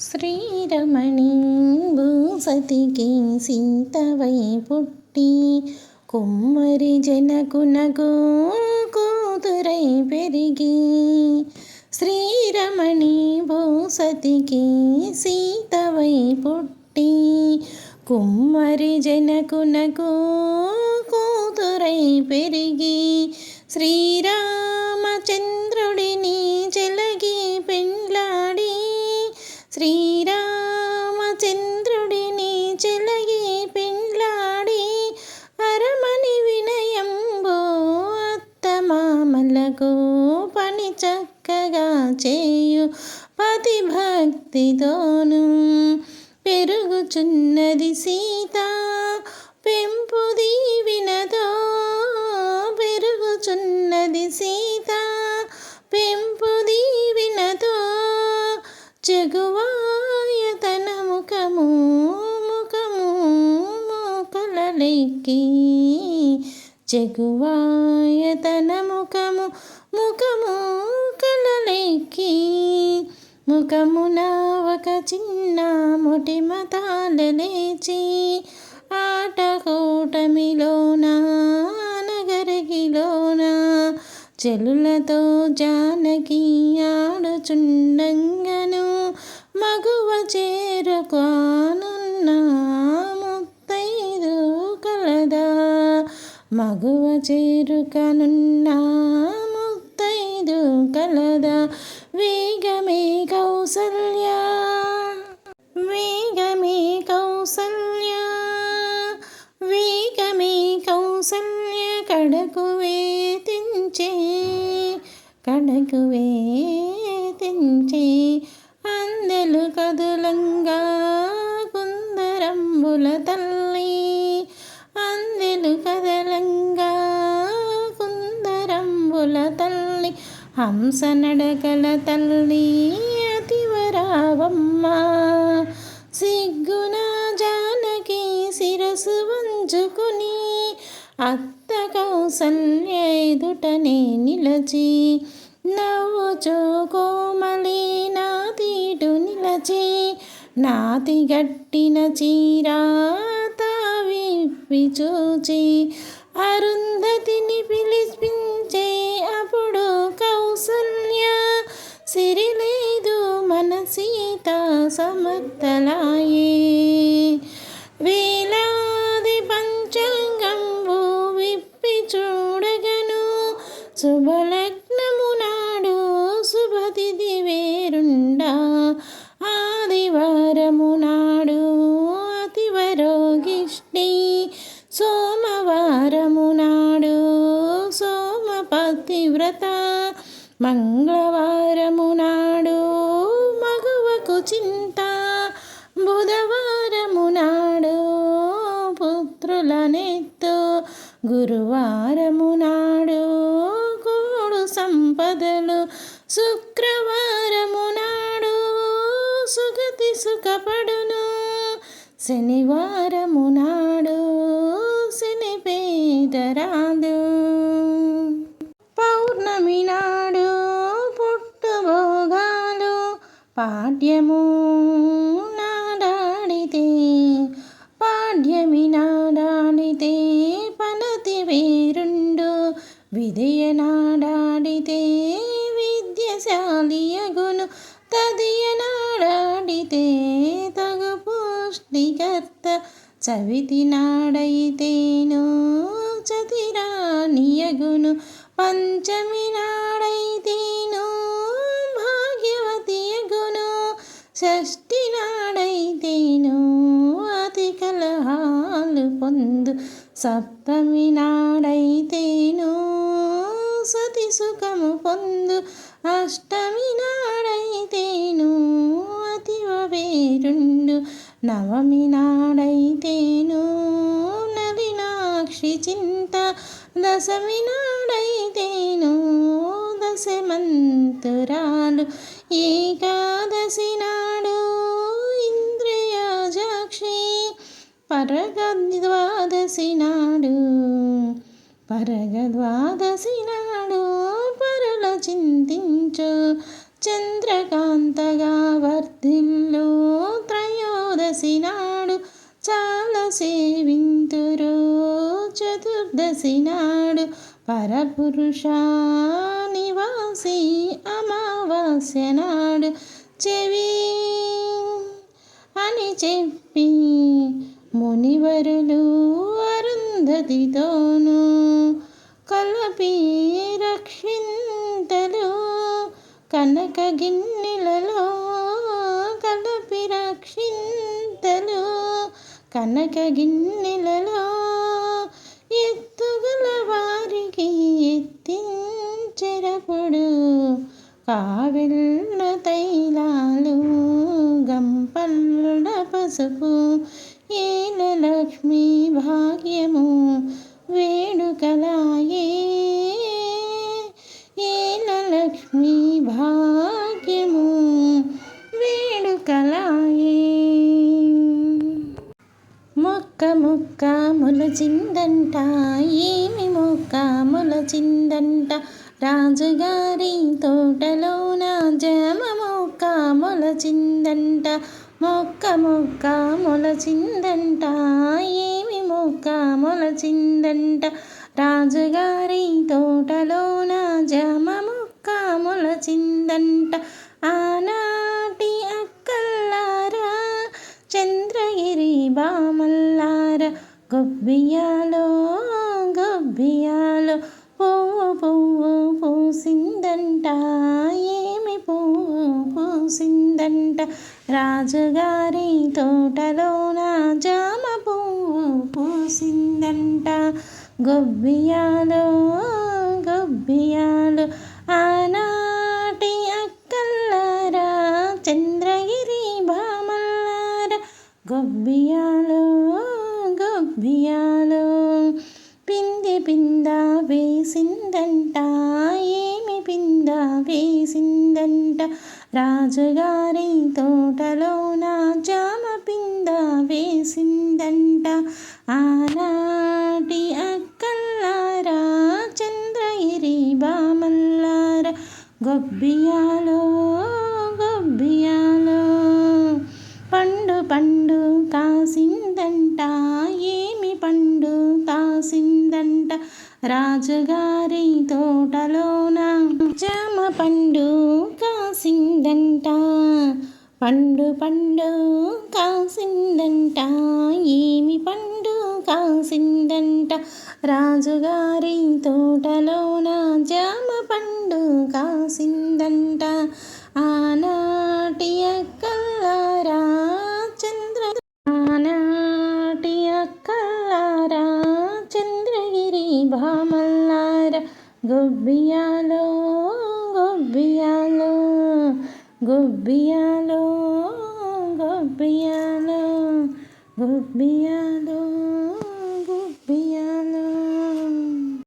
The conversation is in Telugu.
శ్రీరమణి భూసతికి సీతవై పుట్టి కుమ్మరి జనకునకు కూతురై పెరిగి. శ్రీరమణి భూసతికి సీతవై పుట్టి కుమ్మరి జనకునకు కూతురై పెరిగి. శ్రీరా పెరుగుచున్నది సీత పెంపు దీవినతో పెరుగుచున్నది సీత పెంపు దీవినతో చెగువాయ తన ముఖము ముఖము కలలెక్కి చెగువాయ తన ముఖము ముఖము కలలెక్కి ముఖమున ఒక చిన్న మొటిమ తాళలేచి ఆట కూటమిలోన నగరిగిలోన చెలులతో జానకి ఆడుచుండంగను మగువ చేరుకానున్న ముత్తైదు కలదా. మగువ చేరుకనున్న ముత్తైదు కలదా. కౌసల్య. వేగమే కౌసల్య. వేగమే కౌసల్య కడకు వేతించే. కడకు వేతించే. అందెలు కదులంగా కుందరంబుల తల్లి. అందెలు కదలంగా కుందరంబుల తల్లి. హంస నడకల తల్లి. అతివరావమ్మ సిగ్గున జానకి శిరసు వంచుకుని అత్త కౌసల్య ఎదుటనే నిలచి నవ్వుచో కోమలి నాతీటు నిలచి నాతి గట్టిన చీరా తావిప్పి చూచి అరుంధ సమర్థలాయే వేలాది పంచాంగంబు విప్పి చూడగను. శుభలగ్నము నాడు శుభతిథి వేరుండా. ఆదివారము నాడు అతివరోగిష్ణి సోమవారము నాడు సోమపతివ్రత. మంగళవారము నాడు మగువకు చింత గురువారము నాడు కోడు సంపదలు శుక్రవారము నాడు సుగతి సుఖపడును. శనివారము నాడు శని పౌర్ణమి నాడు పుట్టుభోగాలు పాడ్యము విద్యశాలియగును తదియనాడాడితే తగు పుష్టికర్త చవితి నాడైతేను చతిరానియగును పంచమి నాడైతేను భాగ్యవతియగును షష్ఠి నాడైతేను అతి కలహాలు పొందు సప్తమి ఏకాదశి నాడు ఇంద్రియజాక్షి పరగద్వాదశి నాడు పరగద్వాదశి నాడు పరుల చింతించు చంద్రకాంతగా వర్ధిల్లు త్రయోదశి నాడు చాలా సేవింతురు చతుర్దశి నాడు పరపురుష నివాసి అమావాస్య నాడు చెవి అని చెప్పి మునివరులు అరుంధతితోనూ కలపి రక్షింతలు కనక గిన్నెలలో కలపి రక్షింతలు కనక గిన్నెలలో కావిళ్ళ తైలాలు గంపల్ల పసుపు ఏల లక్ష్మీ భాగ్యము వేడుకలాయే ఏల లక్ష్మీ భాగ్యము వేడుకలాయే మొక్క మొక్క మొలచిందంట ఏమి మొక్క మొలచిందంట రాజుగారి తోటలోన జమ మొక్క మొలచిందంట మొక్క మొక్క మొలచిందంట ఏమి మొక్క మొలచిందంట? రాజుగారి తోటలోన జమ మొక్క మొలచిందంట ఆనాటి అక్కల్లారా చంద్రగిరి బామల్లార గొబ్బియాలో గొబ్బియాలో పువ్వు పువ్వు పూసిందంట ఏమి పువ్వు పూసిందంట? రాజుగారి తోటలో నా జామ పువ్వు పూసిందంట. గొబ్బియాలో గొబ్బియాలో ఆనాటి అక్కల్లారా? చంద్రగిరి భామల్లార? గొబ్బియాలో గొబ్బియాలో పింది పింద వేసిందంట కింద వేసిందంట. రాజుగారి తోటలో నా జామ పింద వేసిందంట. ఆనాటి అక్కల్లారా చంద్రగిరి బామల్లార గొబ్బియాల కాసిందంట రాజుగారి తోటలోన. జామ పండు కాసిందంట పండు పండు కాసిందంట ఏమి పండు కాసిందంట రాజుగారి తోటలోన. జామ పండు కాసిందంట ఆనాటి అక్కలారా చంద్రగిరి భామల్లార గొబ్బియాలో గొబ్బియాలో గొబ్బియాలో గొబ్బియాలో గొబ్బియాలో